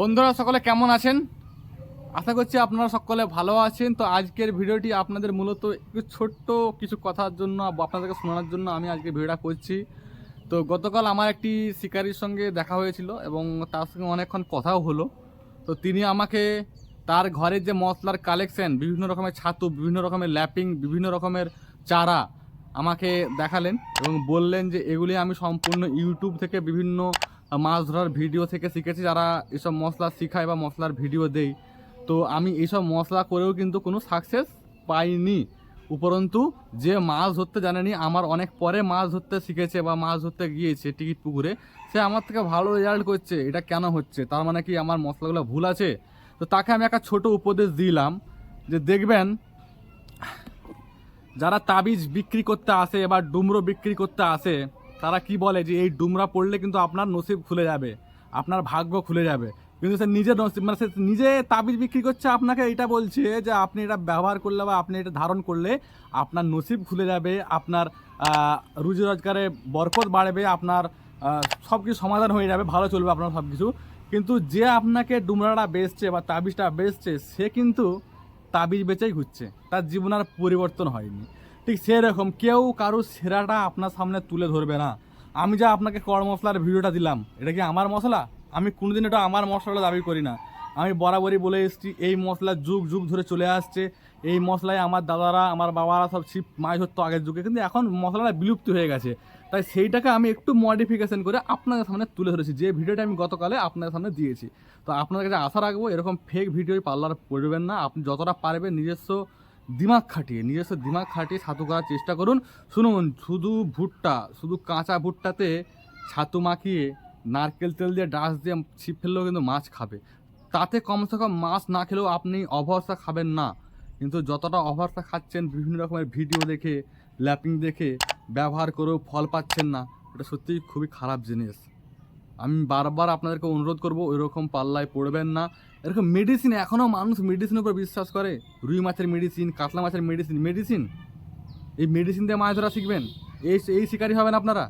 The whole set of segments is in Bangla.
বন্ধুরা, সকলে কেমন আছেন? আশা করছি আপনারা সকলে ভালো আছেন। তো আজকের ভিডিওটি আপনাদের মূলত একটু ছোট্ট কিছু কথার জন্য, আপনাদেরকে শোনানোর জন্য আমি আজকে ভিডিওটা করছি। তো গতকাল আমার একটি শিকারীর সঙ্গে দেখা হয়েছিল এবং তার সঙ্গে অনেকক্ষণ কথাও হলো। তো তিনি আমাকে তার ঘরের যে মশলার কালেকশন বিভিন্ন রকমের ছাতু, বিভিন্ন রকমের ল্যাপিং, বিভিন্ন রকমের চারা আমাকে দেখালেন এবং বললেন যে এগুলি আমি সম্পূর্ণ ইউটিউব থেকে বিভিন্ন মাছ ধরার ভিডিও থেকে শিখেছি, যারা এসব মশলা শেখায় বা মশলার ভিডিও দেই তো আমি এইসব মশলা করেও কিন্তু কোনো সাকসেস পাইনি। উপরন্তু, যে মাছ ধরতে জানেনি, আমার অনেক পরে মাছ ধরতে শিখেছে বা মাছ ধরতে গিয়েছে টিকিট পুকুরে, সে আমার থেকে ভালো রেজাল্ট করছে, এটা কেন হচ্ছে? তার মানে কি আমার মশলাগুলো ভুল আছে? তো তাকে আমি একটা ছোট উপদেশ দিলাম যে দেখবেন, যারা তাবিজ বিক্রি করতে আসে বা ডুমরো বিক্রি করতে আসে তারা কি বলে যে এই ডুমরা পড়লে কিন্তু আপনার নসিব খুলে যাবে, আপনার ভাগ্য খুলে যাবে। কিন্তু সে নিজে নসিব মানে সে নিজে তাবিজ বিক্রি করছে আপনাকে এটা বলছে যে আপনি এটা ব্যবহার করলে বা আপনি এটা ধারণ করলে আপনার নসিব খুলে যাবে, আপনার রুজি রোজগারে বরকত বাড়বে, আপনার সব কিছু সমাধান হয়ে যাবে, ভালো চলবে আপনার সব কিছু কিন্তু যে আপনাকে ডুমরাটা বেচছে বা তাবিজটা বেচছে, সে কিন্তু তাবিজ বেচেই ঘুরছে। তার জীবন আর পরিবর্তন হয়নি। ঠিক সেরকম কেউ কারও সেরাটা আপনার সামনে তুলে ধরবে না। আমি যা আপনাকে কড় মশলার ভিডিওটা দিলাম, এটা কি আমার মশলা? আমি কোনোদিন এটা আমার মশলা দাবি করি না। আমি বরাবরই বলে এসেছি, এই মশলা যুগ যুগ ধরে চলে আসছে। এই মশলায় আমার দাদারা, আমার বাবারা সব ছিপ, মাছ ধরতো আগের যুগে, কিন্তু এখন মশলাটা বিলুপ্ত হয়ে গেছে। তাই সেইটাকে আমি একটু মডিফিকেশন করে আপনাদের সামনে তুলে ধরেছি, যে ভিডিওটা আমি গতকালে আপনাদের সামনে দিয়েছি। তো আপনাদের কাছে আশা রাখব, এরকম ফেক ভিডিও পার্লার করবেন না। আপনি যতটা পারবেন নিজস্ব দিমাগ খাটিয়ে, নিজস্ব দিমাগ খাটিয়ে ছাতু করার চেষ্টা করুন। শুনুন, শুধু ভুট্টা, শুধু কাঁচা ভুট্টাতে ছাতু মাখিয়ে নারকেল তেল দিয়ে ডাস দিয়ে ছিপ ফেললেও কিন্তু মাছ খাবে। তাতে কমসে কম মাছ না খেলেও আপনি অভরসা খাবেন না। কিন্তু যতটা অভরসা খাচ্ছেন, বিভিন্ন রকমের ভিডিও দেখে, ল্যাপিং দেখে ব্যবহার করেও ফল পাচ্ছেন না, এটা সত্যিই খুবই খারাপ জিনিস। আমি বারবার আপনাদেরকে অনুরোধ করব, ওইরকম পাল্লায় পড়বেন না। এরকম মেডিসিন এখনও মানুষ মেডিসিনের উপর বিশ্বাস করে। রুই মাছের মেডিসিন কাতলা মাছের মেডিসিন মেডিসিন এই মেডিসিন দিয়ে মাছ ধরা শিখবেন? এই এই শিকারই হবেন আপনারা?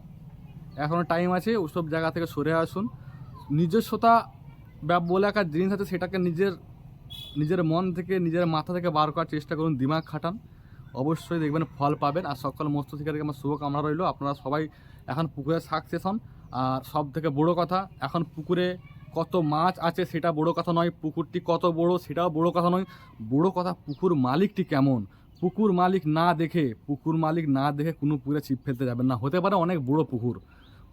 এখনও টাইম আছে, ওসব জায়গা থেকে সরে আসুন। নিজস্বতা বলে একটা জিনিস আছে, সেটাকে নিজের নিজের মন থেকে, নিজের মাথা থেকে বার করার চেষ্টা করুন, দিমাগ খাটান। অবশ্যই দেখবেন ফল পাবেন। আর সকল মস্ত শিকারীকে আমার শুভকামনা রইল। আপনারা সবাই এখন পুকুরে সাকসেস হন। আর সব থেকে বড় কথা, এখন পুকুরে কত মাছ আছে সেটা বড় কথা নয়, পুকুরটি কত বড় সেটাও বড় কথা নয়। বড় কথা, পুকুর মালিকটি কেমন? পুকুর মালিক না দেখে, পুকুর মালিক না দেখে কোনো পুকুরে ছিপ ফেলতে যাবেন না। হতে পারে অনেক বড় পুকুর।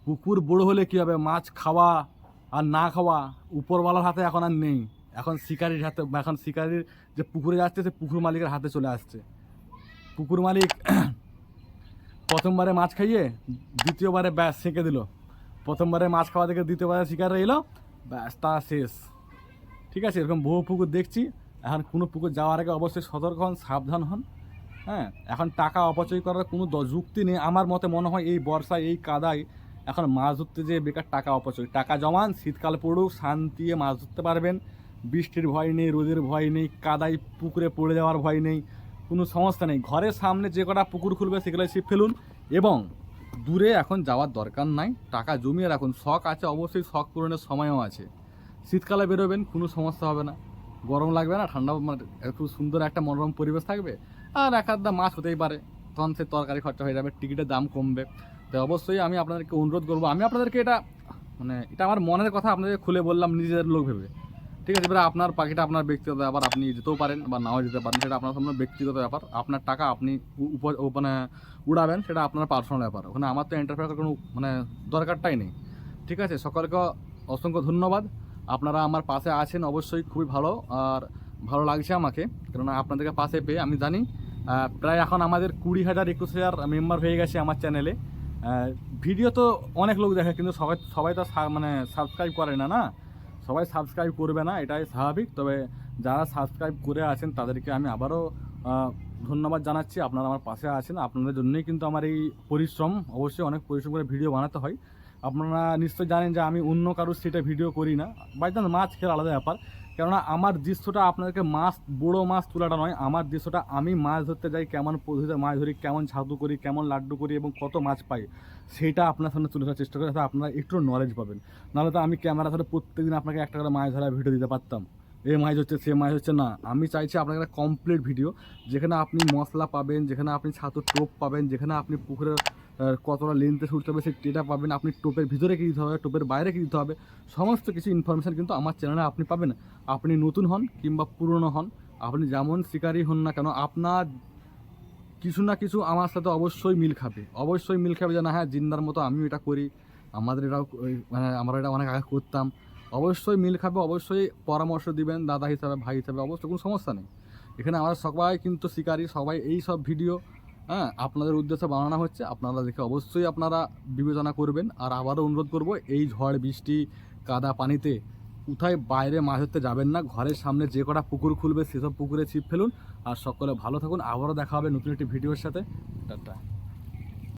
পুকুর বড় হলে কী হবে? মাছ খাওয়া আর না খাওয়া, উপরওয়ালার হাতে এখন আর নেই। এখন শিকারির হাতে, এখন শিকারির যে পুকুরে যাচ্ছে, সে পুকুর মালিকের হাতে চলে আসছে। পুকুর মালিক প্রথমবারে মাছ খাইয়ে, দ্বিতীয়বারে ব্যাস, সেঁকে দিল। প্রথমবারে মাছ খাওয়া থেকে দ্বিতীয়বারে শিকার এলো। ব্যাস তা শেষ ঠিক আছে, এরকম বহু পুকুর দেখছি। এখন কোনো পুকুর যাওয়ার আগে অবশ্যই সতর্ক হন, সাবধান হন। হ্যাঁ এখন টাকা অপচয় করার কোনো যুক্তি নেই। আমার মতে মনে হয় এই বর্ষায়, এই কাদায় এখন মাছ ধরতে যেয়ে বেকার টাকা অপচয়। টাকা জমান, শীতকাল পড়ুক, শান্তিয়ে মাছ ধরতে পারবেন। বৃষ্টির ভয় নেই, রোদের ভয় নেই, কাদায় পুকুরে পড়ে যাওয়ার ভয় নেই, কোনো সমস্যা নেই। ঘরের সামনে যে কটা পুকুর খুলবে সেগুলো ছিপ ফেলুন এবং দূরে এখন যাওয়ার দরকার নাই, টাকা জমিয়ে রাখুন। শখ আছে, অবশ্যই শখ পূরণের সময়ও আছে। শীতকালে বেরোবেন, কোনো সমস্যা হবে না। গরম লাগবে না, ঠান্ডা মানে একটু সুন্দর একটা মনোরম পরিবেশ থাকবে। আর এক আধটা মাছ হতেই পারে, তখন সে তরকারি খরচা হয়ে যাবে, টিকিটের দাম কমবে। তো অবশ্যই আমি আপনাদেরকে অনুরোধ করব, আমি আপনাদেরকে এটা মানে এটা আমার মনের কথা আপনাদের খুলে বললাম নিজের লোক ভেবে। ঠিক আছে, এবারে আপনার পাখিটা আপনার ব্যক্তিগত ব্যাপার, আপনি যেতেও পারেন বা নাও যেতে পারেন, সেটা আপনার সামনে ব্যক্তিগত ব্যাপার। আপনার টাকা আপনি মানে উড়াবেন, সেটা আপনার পার্সোনাল ব্যাপার। ওখানে আমার তো এন্টারফেয়ার কোনো মানে দরকারটাই নেই। ঠিক আছে, সকলকে অসংখ্য ধন্যবাদ। আপনারা আমার পাশে আছেন অবশ্যই, খুবই ভালো, আর ভালো লাগছে আমাকে। কেননা আপনাদেরকে পাশে পেয়ে আমি জানি প্রায় এখন আমাদের কুড়ি হাজার, একুশ হাজার মেম্বার হয়ে গেছে আমার চ্যানেলে ভিডিও তো অনেক লোক দেখে, কিন্তু সবাই সবাই তো মানে সাবস্ক্রাইব করে না না? সবাই সাবস্ক্রাইব করবে না, এটাই স্বাভাবিক। তবে যারা সাবস্ক্রাইব করে আছেন, তাদেরকে আমি আবারও ধন্যবাদ জানাচ্ছি। আপনারা আমার পাশে আছেন, আপনাদের জন্যই কিন্তু আমার এই পরিশ্রম। অবশ্যই অনেক পরিশ্রম করে ভিডিও বানাতে হয়। আপনারা নিশ্চয়ই জানেন যে আমি অন্য কারোর সেটা ভিডিও করি না। বাই চান্স মাছ খেয়ে আলাদা ব্যাপার। কেননা আমার দৃশ্যটা আপনাদেরকে মাছ, বড়ো মাছ তোলাটা নয়, আমার দৃশ্যটা আমি মাছ ধরতে যাই, কেমন পদ্ধতিতে মাছ ধরি, কেমন ছাতু করি, কেমন লাড্ডু করি এবং কত মাছ পাই, সেটা আপনার সামনে তুলে ধরার চেষ্টা করি যাতে আপনারা একটু নলেজ পাবেন। নাহলে তো আমি ক্যামেরা ধরে প্রত্যেকদিন আপনাকে একটা করে মাছ ধরা ভিডিও দিতে পারতাম। এ মাছ হচ্ছে, সে মাছ হচ্ছে, না। আমি চাইছি আপনাকে একটা কমপ্লিট ভিডিও যেখানে আপনি মশলা পাবেন, যেখানে আপনি ছাতুর টোপ পাবেন, যেখানে আপনি পুকুরের কতটা লেন্থে ছুটতে হবে সেই টেটা পাবেন। আপনি টোপের ভিতরে কী দিতে হবে, টোপের বাইরে কী দিতে হবে, সমস্ত কিছু ইনফরমেশান কিন্তু আমার চ্যানেলে আপনি পাবেন। আপনি নতুন হন কিংবা পুরনো হন, আপনি যেমন শিকারই হন না কেন, আপনার কিছু না কিছু আমার সাথে অবশ্যই মিল খাবে। অবশ্যই মিল খাবে যে, না হ্যাঁ জিন্দার মতো আমিও এটা করি। আমাদের এটাও মানে আমরা এটা অনেক আগে করতাম। অবশ্যই মিল খাবে, অবশ্যই পরামর্শ দিবেন, দাদা হিসাবে, ভাই হিসাবে অবশ্যই কোনো সমস্যা নেই। এখানে আমরা সবাই কিন্তু শিকারি, সবাই এই সব ভিডিও হ্যাঁ আপনাদের উদ্দেশ্যে বানানো হচ্ছে। আপনারা দেখে অবশ্যই আপনারা বিবেচনা করবেন। আর আবারও অনুরোধ করব, এই ঝড়, বৃষ্টি, কাদা পানিতে কোথায় বাইরে মাছ ধরতে যাবেন না, ঘরের সামনে যে কটা পুকুর খুলবে সেসব পুকুরে ছিপ ফেলুন। আর সকলে ভালো থাকুন। আবারও দেখা হবে নতুন একটি ভিডিওর সাথে। টাটা।